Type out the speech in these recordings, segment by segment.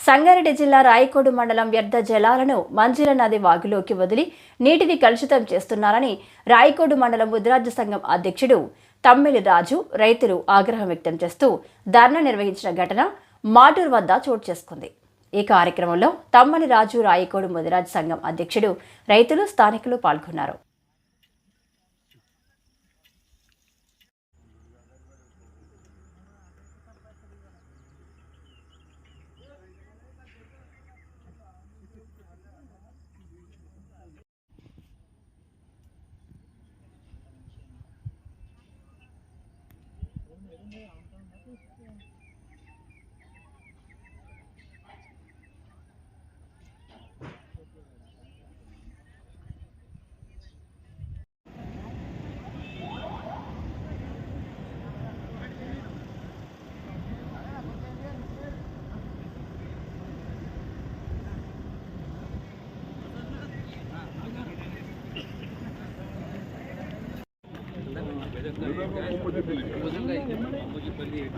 సంగారెడ్డి జిల్లా రాయకోడు మండలం వ్యర్థ జలాలను మంజీర నది వాగులోకి వదిలి నీటిని కలుషితం చేస్తున్నారని రాయకోడు మండలం ముద్రాజ్య సంఘం అధ్యక్షుడు తమ్మిలి రాజు రైతులు ఆగ్రహం వ్యక్తం చేస్తూ ధర్నా నిర్వహించిన ఘటన మాటూరు వద్ద చోటు చేసుకుంది. ఈ కార్యక్రమంలో తమ్మని రాజు రాయకోడు ముదిరాజ్ సంఘం అధ్యక్షుడు రైతులు స్థానికులు పాల్గొన్నారు.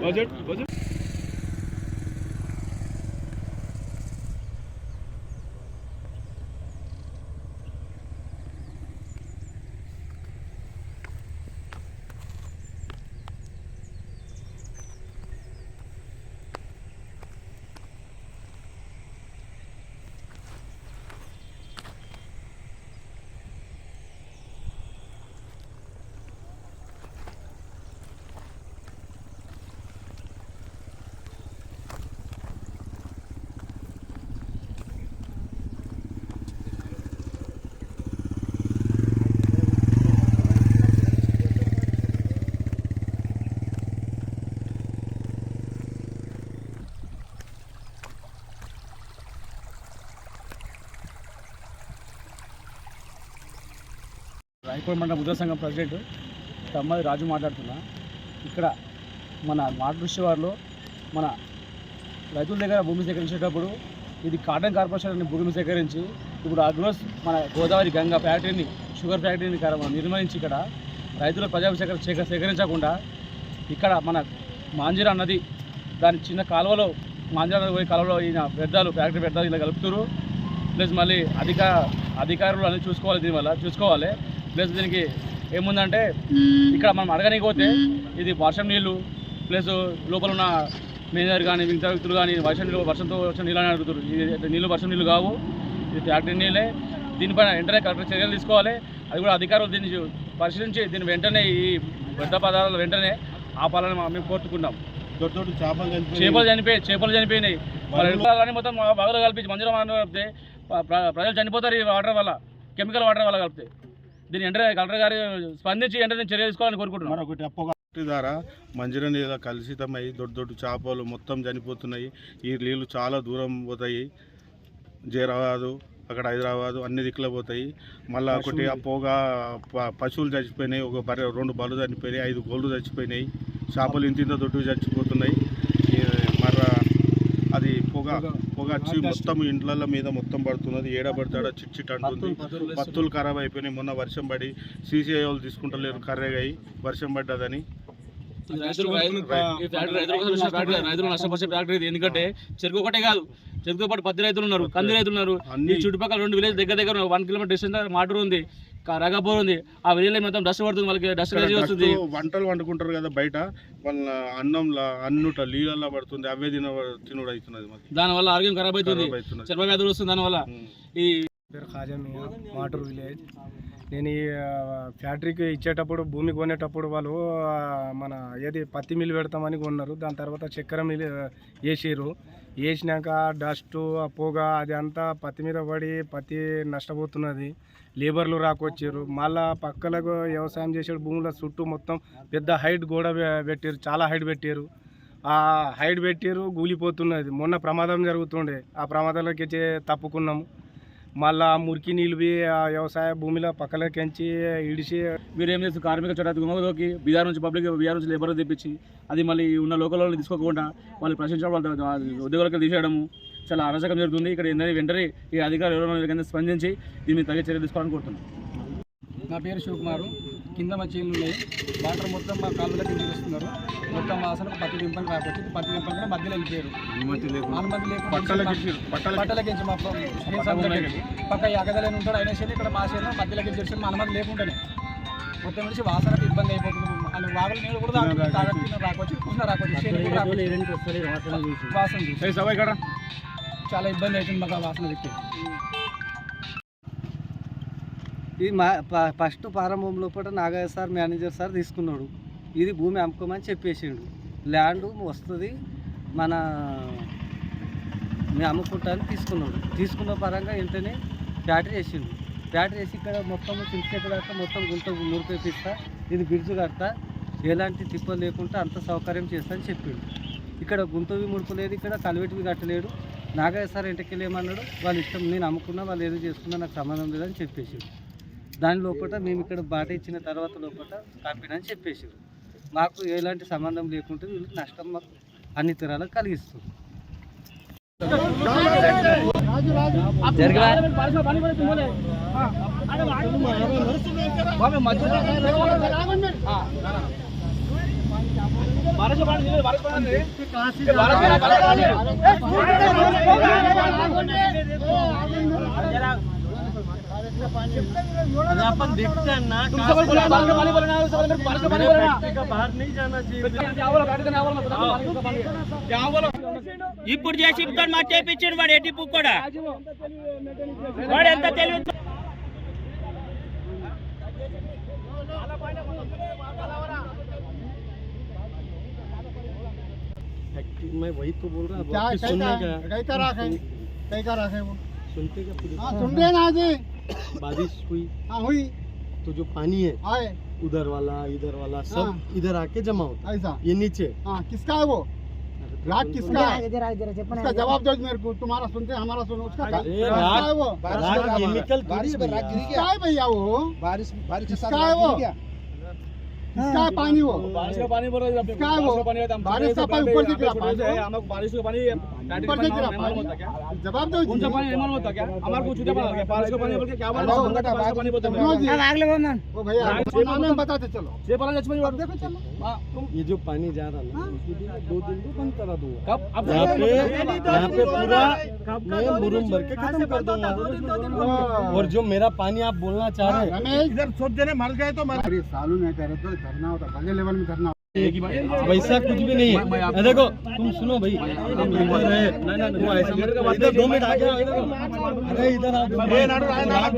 ಬಜೆಟ್ ಬಜೆಟ್ రాయపూర్ మండల బుద్ధ సంఘం ప్రెసిడెంట్ తమ్మది రాజు మాట్లాడుతున్నా. ఇక్కడ మన మాటృష్యవారిలో మన రైతుల దగ్గర భూమి సేకరించేటప్పుడు ఇది కాటన్ కార్పొరేషన్ అనే భూమి సేకరించి ఇప్పుడు అగ్రోస్ మన గోదావరి గంగా ఫ్యాక్టరీని షుగర్ ఫ్యాక్టరీని నిర్మించి ఇక్కడ రైతుల ప్రజా సేకర సేకరించకుండా ఇక్కడ మన మాంజిరా నది దాని చిన్న కాలువలో మాంజిరా నది పోయే కాలువలో ఈయన వ్యర్థాలు ఫ్యాక్టరీ వ్యర్థాలు ఇలా కలుపుతారు ప్లస్ మళ్ళీ అధిక అధికారులు అనేది చూసుకోవాలి దీనివల్ల చూసుకోవాలి. ప్లస్ దీనికి ఏముందంటే ఇక్కడ మనం అడగనికి పోతే ఇది వర్షం నీళ్ళు ప్లస్ లోపల ఉన్న మేనేజర్ కానీ మిగతా వ్యక్తులు కానీ వర్షం నీళ్ళు వర్షంతో వచ్చిన నీళ్ళు అని అడుగుతారు ఇది నీళ్ళు వర్షం నీళ్ళు కావు ఇది ఫ్యాక్టరీ నీళ్ళే దీనిపైన వెంటనే కరెక్ట్ చర్యలు తీసుకోవాలి అది కూడా అధికారులు దీన్ని పరిశీలించి దీన్ని వెంటనే ఈ వ్యర్థ పదార్థాలు వెంటనే ఆపాలని మేము కోరుకుంటాం చేపలు చనిపోయి చేపలు చనిపోయి చేపలు చనిపోయినాయి కానీ మొత్తం బాగా కలిపి మంజుల వాటర్ కలిపితే ప్ర- ప్ర- ప్రజలు చనిపోతారు ఈ వాటర్ వల్ల కెమికల్ వాటర్ వల్ల కలిపితే దీని వెంటనే కలెక్టర్ గారు స్పందించి వెంటనే చర్య తీసుకోవాలని కోరుకుంటున్నాం. మరొకటి అప్పగా ద్వారా మంజీర నీళ్ళ కలుషితమై దొడ్డు దొడ్డు చేపలు మొత్తం చనిపోతున్నాయి. ఈ నీళ్ళు చాలా దూరం పోతాయి. జైరాబాదు అక్కడ హైదరాబాదు అన్ని దిక్కులో పోతాయి. మళ్ళీ ఒకటి ఆ పొగ పశువులు చచ్చిపోయినాయి. ఒక బర్రె రెండు బళ్ళు చనిపోయినాయి. ఐదు గోళ్ళు చచ్చిపోయినాయి. చేపలు ఇంత ఇంత దొడ్డు చచ్చిపోతున్నాయి. ఈ మర్ర అది పొగ. వచ్చి మొత్తం ఇండ్ల మీద మొత్తం పడుతున్నది ఏడ పడతాడ చిట్ చిట్ అంటుంది పత్తులు ఖరాబ్ అయిపోయినాయి మొన్న వర్షం పడి సీసీఐ వాళ్ళు తీసుకుంటలేరు కర్రెగాయి వర్షం పడ్డదని రైతులు నష్టపరిచే ఫ్యాక్టరీ ఇది ఎందుకంటే చెరుకు ఒకటే కాదు చెరుకుతో పాటు పత్తి రైతులు ఉన్నారు కంది రైతులు ఉన్నారు ఈ అన్ని చుట్టుపక్కల రెండు విలేజ్ దగ్గర దగ్గర వన్ కిలోమీటర్ డిస్టెన్స్ మాటూరు ఉంది ఉంది. ఆ విలేజ్ మొత్తం డస్ట్ పడుతుంది వాళ్ళకి డస్ట్ ఎలర్జీ వస్తుంది. వంటలు వండుకుంటారు కదా బయట. వాళ్ళ అన్నంలా అన్నుట నీళ్ళల్లో పడుతుంది. అవే తిన తినుడు అవుతున్నది దానివల్ల ఆరోగ్యం ఖరాబ్ అవుతుంది. చర్మ వ్యాధులు వస్తుంది దానివల్ల. ఈ పేరు ఖాజా మియా మాటూరు విలేజ్. నేను ఈ ఫ్యాక్టరీకి ఇచ్చేటప్పుడు భూమి కొనేటప్పుడు వాళ్ళు మన ఏది పత్తి మిల్లు పెడతామని కొన్నారు. దాని తర్వాత చక్కెర మిల్లు వేసిర్రు వేసినాక డస్ట్ ఆ పొగ అది అంతా పత్తి మీద పడి పత్తి నష్టపోతున్నది. లేబర్లు రాకొచ్చారు. మళ్ళా పక్కలకు వ్యవసాయం చేసే భూముల చుట్టూ మొత్తం పెద్ద హైట్ గోడ పెట్టారు. చాలా హైట్ పెట్టారు. ఆ హైట్ పెట్టారు కూలిపోతున్నది. మొన్న ప్రమాదం జరుగుతుండే. ఆ ప్రమాదంలోకి వచ్చి తప్పుకున్నాము. మళ్ళా మురికి నీళ్ళు ఆ వ్యవసాయ భూమిలో పక్కలకెంచి ఇడిచి మీరు ఏం చేస్తారు కార్మిక చట్టాలు గుమ్మలోకి బీహార్ నుంచి పబ్లిక్ బీహార్ నుంచి లేబర్ తెప్పించి అది మళ్ళీ ఉన్న లోకల్ వాళ్ళని తీసుకోకుండా వాళ్ళు ప్రశ్నించడం వాళ్ళ ఉద్యోగాలకు తీసేయడము చాలా అరాచకం జరుగుతుంది. ఇక్కడ వెంటనే ఈ అధికారులు ఎవరైనా స్పందించి దీన్ని తగిన చర్య తీసుకోవాలని కోరుతున్నాం. నా పేరు శివకుమారు. కింద మా చేనులు ఉన్నాయి. వాటర్ మొత్తం మా కాలువలకి తీరుస్తున్నారు మొత్తం వాసనకు పత్తి దింపలు రాకొచ్చి పత్తి దింపలు కూడా మధ్యలో వెళ్ళిపోయారు. అనుమతి లేకుండా. పక్క యాగదలని ఉంటాడు. అయినా సరే ఇక్కడ మా చేను మధ్యలోకి తెరిచి మా అనుమతి లేకుండానే. మొత్తం నుంచి వాసనకు ఇబ్బంది అయిపోతుంది. అని వాగలు నీళ్ళు కూడా రాకొచ్చి కూర్చున్న రాకొచ్చి. వాసన చూసి. చాలా ఇబ్బంది అవుతుంది మాకు ఆ వాసన ఇది మా ప- ఫస్ట్ ప్రారంభం లోపల నాగయ్య సార్ మేనేజర్ సార్ తీసుకున్నాడు. ఇది భూమి అమ్ముకోమని చెప్పేసిండు. ల్యాండ్ వస్తుంది మన మేము అమ్ముకుంటాను తీసుకున్నాడు. తీసుకున్న పరంగా వెంటనే ఫ్యాక్టరీ వేసిండు. ఫ్యాక్టరీ వేసి ఇక్కడ మొత్తం చింతచెట్టు దాకా మొత్తం గుంట నూరుపేపిస్తా ఇది బ్రిడ్జ్ కడతా ఎలాంటి తిప్పలు లేకుండా అంత సౌకర్యం చేస్తా అని చెప్పిండు. ఇక్కడ గుంతవి ముడుపు లేదు ఇక్కడ కలివెటివి కట్టలేడు. నాగయ్య సార్ ఇంటికి ఏమన్నాడు వాళ్ళు ఇష్టం నేను అమ్ముకున్నా వాళ్ళు ఏదో చేసుకున్నా నాకు సంబంధం లేదని చెప్పేసిండు దాని లోపల మేము ఇక్కడ బాట ఇచ్చిన తర్వాత లోపల కంపెనీ అని చెప్పేసారు మాకు ఎలాంటి సంబంధం లేకుంటే వీళ్ళకి నష్టం మాకు అన్ని తరాలకు కలిగిస్తుంది आपण देखते ना बाहर नहीं जाना ఇప్పుడు చేసి ఇప్పుడు మాకు చేపించాడు వాడు ఎట్టి కూడా వాడు ఎంత फैक्ट्री में वही तो बोल रहा हूँ का राख है सुनते हाँ, ना बारिश हुई। हाँ हुई। तो जो पानी है हाँ, उधर वाला इधर वाला सब हाँ। इधर आके जमा होता ऐसा। ये नीचे। किसका है वो? तो राग तो किसका है? उसका जवाब दो मेरे को तुम्हारा सुनते हमारा सुनो। उसका है वो? राग केमिकल है भैया। वो? बारिश बारिश है वो? है। पानी वो। बारिश का पानी बोल रहे हैं क्या है वो? बारिश का पानी ऊपर से गिरा है। बारिश का पानी जवाब दो कौन पानी नहीं होता क्या? हमारे को छूटा पड़ा बारिश का पानी बोल के क्या बोल हेलो, बारिश का पानी बोलते क्यों जी? हैं वो भैया वो बताते चलो। ये पानी लक्ष्मण जी देखो चलो। तुम ये जो पानी जा रहा है ना दो दिन तो बंद करा दूँगा कब? अब यहाँ पे यहाँ पे पूरा मैं मुरुम भर के खत्म कर दूँगा और जो मेरा पानी आप बोलना चाह रहे हैं। रमेश। इधर सोच देने मर गए तो मर सालू नहीं करे तो धरना होता बड़े लेवल में धरना वैसा कुछ भी नहीं है। देखो तुम सुनो भाई। इधर दो मिनट आ गया अरे इधर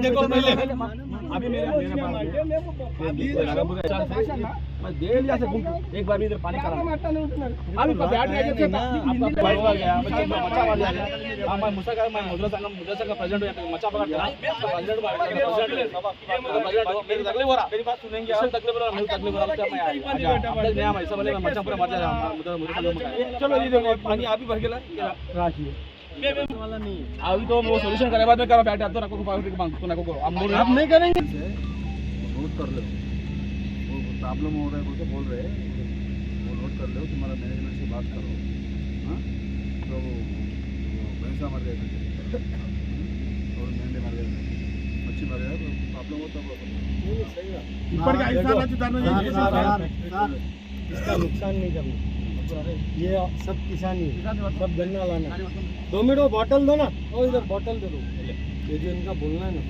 देखो पहले। अभी मेरे एक बार इधर पानी करा। अभी बैठ गया गया मचा मार हाँ। मैं मुसा का मैं मुद्रा संघ मुद्रा संघ प्रेसिडेंट हूँ मचा पकड़ प्रेसिडेंट मेरी तकलीफ़ हो रहा। मेरी बात सुनेंगे आप। तकलीफ़ हो रहा मेरी तकलीफ़ हो रहा। मैं आया? ऐसा बोलेगा मचा पूरा जाएगा मुद्रा चलो ये पानी आप ही भर के ला राखिए अभी तो वो सोल्यूशन करने बाद में करो बैठे तो रखो पार्टी मांग तो रखो हम बोल आप नहीं करेंगे नोट कर लो प्रॉब्लम हो रहा है। बोल बोल रहे वो नोट कर लो तुम्हारा मैनेजमेंट से बात करो हाँ तो पैसा मर गया और मेहंदी मर गया मच्छी मर गया प्रॉब्लम होता है। इसका नुकसान नहीं करना ये सब किसानी सब गन्ना लाना दो मिनट बॉटल दो ना। और इधर बॉटल दे दो। ये जो इनका बोलना है ना।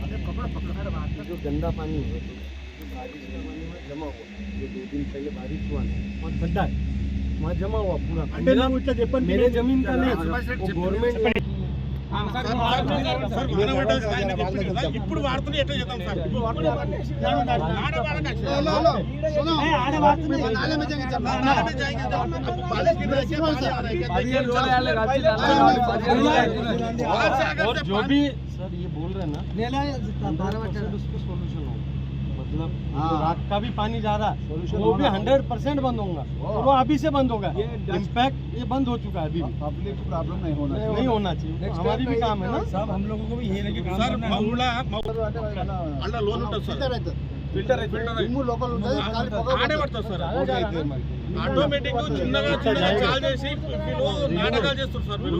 ये जो गंदा पानी है तो बारिश का पानी में जमा हुआ। जो दो दिन पहले बारिश हुआ ना वहाँ गड्ढा है वहाँ जमा हुआ पूरा। मेरा- मेरे ज़मीन का नहीं वो गवर्नमेंट ఇప్పుడు వాడుతున్నా ఎట్లా చేద్దాం సార్ लो लो सुनो नाले में जाएंगे जब नाले में जाएंगे जब बारिश की वजह से पानी आ रहा है और जो भी सर ये बोल रहे हैं ना उसको सोल्यूशन होगा मतलब हाँ। जो रात का भी पानी जा रहा है वो भी हंड्रेड परसेंट बंद होगा और वो अभी से बंद होगा इम्पैक्ट ये बंद हो चुका है अभी भी पब्लिक प्रॉब्लम नहीं होना नहीं होना चाहिए हमारी भी काम है ना सब हम लोगों को भी यही लगे काम సార్ करना మా है। ఊళ్ళో మా అలా లోన్ ఉంటుంది సార్ ఫిల్టర్ అవుతుంది ఫిల్టర్ ఫిల్టర్ దుమ్ము లోపల ఉంటుంది ఖాళీ పొగ ఆడే పడుతుంది సార్ ఆటోమేటిక్ చిన్నగా చిన్నగా చాలు చేసి వీళ్ళు నాటకాలు చేస్తారు సార్ మీరు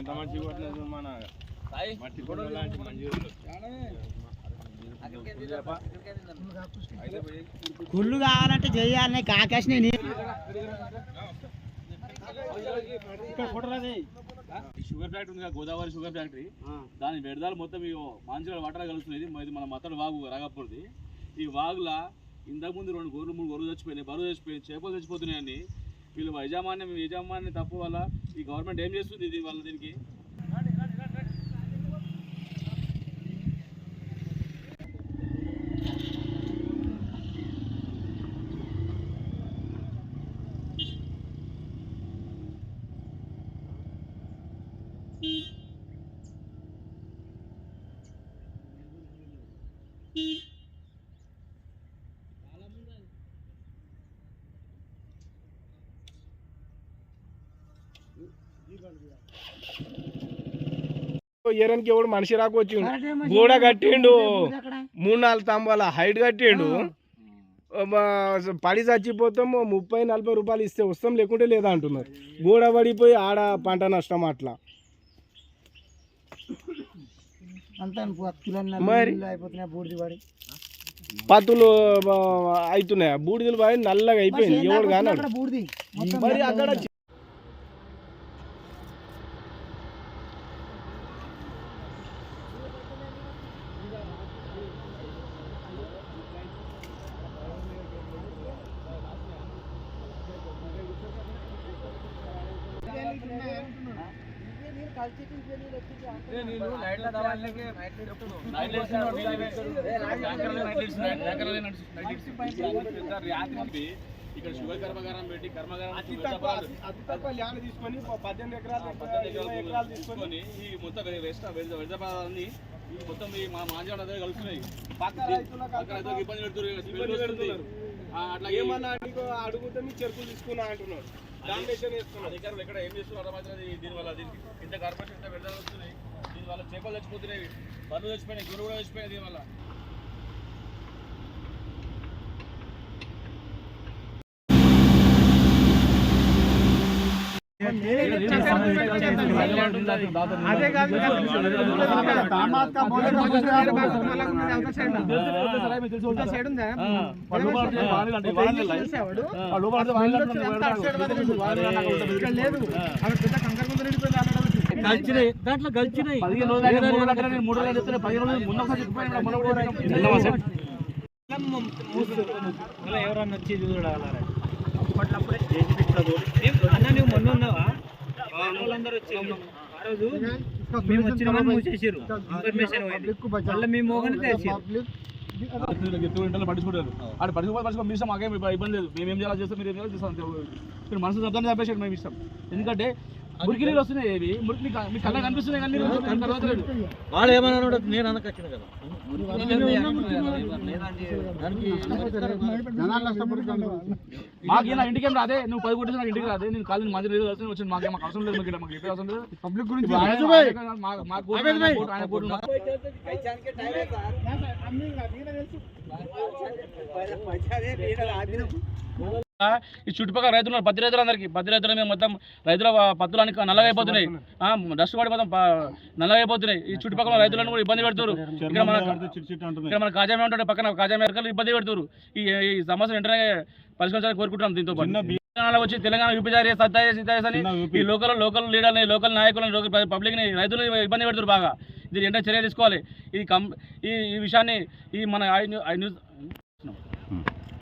ఎంత మంచి మన మట్టి కుళ్ళు కావాలంటే చేయాలని కాకేసిన షుగర్ ఫ్యాక్టరీ ఉంది గోదావరి షుగర్ ఫ్యాక్టరీ. దాని వ్యర్థాలు మొత్తం మంచిగా వాటర్ కలుస్తున్నాయి. ఇది మన మతడు వాగు రాగపోతుంది ఈ వాగులా ఇంతకుముందు రెండు గొర్రెలు మూడు గోర్లు చచ్చిపోయినాయి బరువు చచ్చిపోయి చేపలు చచ్చిపోతున్నాయని వీళ్ళు యజమాన్యం యజమాన్యం తప్పు వల్ల ఈ గవర్నమెంట్ ఏం చేస్తుంది దీని వల్ల దీనికి? ఏరనికి ఎవడు మనిషి రాకొచ్చిండు? గోడ కట్టిండు. మూడు నాలుగు స్తంభాల హైట్ కట్టిండు. పడి చచ్చిపోతాం ముప్పై నలభై రూపాయలు ఇస్తే వస్తాం లేకుంటే లేదా అంటున్నారు. గోడ పడిపోయి ఆడ పంట నష్టం అట్లా. మరి పత్తులు అవుతున్నాయి బూడిదలు పడి నల్లగా అయిపోయింది ఎవడు కానీ మరి అక్కడ రాత్రికి ఇక్కడ షుగర్ కర్మగారం పెట్టి కర్మగారం అతి తక్కువ అతి తక్కువ ల్యాండ్ తీసుకొని పద్దెనిమిది ఎకరాలు పద్దెనిమిది ఎకరాలు తీసుకొని ఈ మొత్తం వెస్ట్ వెళ్త ఈ మొత్తం ఈ మా మాంజాడ దగ్గర కలుస్తున్నాయి పక్క రైతులకు ఇబ్బంది పెడుతున్నారు అట్లా ఏమన్నా నీకు అడుగుతే మీ చెరుకులు తీసుకున్నా అంటున్నారు అధికారులు ఎక్కడ ఏం చేస్తున్నారు? దీనివల్ల దీనికి ఇంత కార్పొరేషన్ ఇంత విడుదల వస్తున్నాయి. వల్ల చేపలు చచ్చిపోతున్నాయి. పనులు చచ్చిపోయినాయి గురు కూడా చచ్చిపోయినాయి దీనివల్ల. అదే కాదు లేదు అక్కడ పెద్ద కంకర ముందు నిండిపోయింది దాంట్లో గలిచినాయి మూడు రోజులు మొన్న మేము మేము అక్కడ మాకేం ఇబ్బంది లేదు మేము ఏం చేయాలి చేస్తాం మీరు మనసు శబ్దాన్ని చంపేసాడు మేము ఇష్టం ఎందుకంటే మురికి నీళ్ళు వస్తున్నాయి ఇవి మురికి మీకు మీ కళ్ళ కనిపిస్తున్నాయి కానీ. వాళ్ళు ఏమన్నా నేను అనకొచ్చిన కదా. మాకు ఇలా ఇంటికి రాదే నువ్వు పది కొట్టేసి నాకు ఇంటికి రాదే. నేను కాలేజ్ మంచి లేదు వస్తుంది వచ్చింది మాకు మాకు అవసరం లేదు మీకు మాకు చెప్పే అవసరం లేదు. పబ్లిక్ గురించి ఆయన- కోర్టు, ఆయన ఈ చుట్టుపక్కల రైతులు పత్తి రైతులు అందరికి పత్తి రైతుల మీద మొత్తం రైతుల పత్తులు అన్ని నల్లగా అయిపోతున్నాయి ఆ, డస్ట్ పడి మొత్తం ప- నల్లగా అయిపోతున్నాయి ఈ చుట్టుపక్కల రైతులను కూడా ఇబ్బంది పెడుతున్నారు. ఇక్కడ మన ఇక్కడ మన కాజామే ఉంటాడు పక్కన కాజామే ఎరకలు ఇబ్బంది పెడుతున్నారు. ఈ ఈ సమస్య వెంటనే పరిష్కరించాలని కోరుకుంటున్నాం దీంతో పాటు. వచ్చి తెలంగాణ యూపీజారీ సత్తా అని ఈ లోకల్ లోకల్ లీడర్ని లోకల్ నాయకులను లోకల్ పబ్లిక్ని రైతులు ఇబ్బంది పెడుతున్నారు బాగా. దీని వెంటనే చర్య తీసుకోవాలి. ఈ కం ఈ విషయాన్ని ఈ మన న్యూస్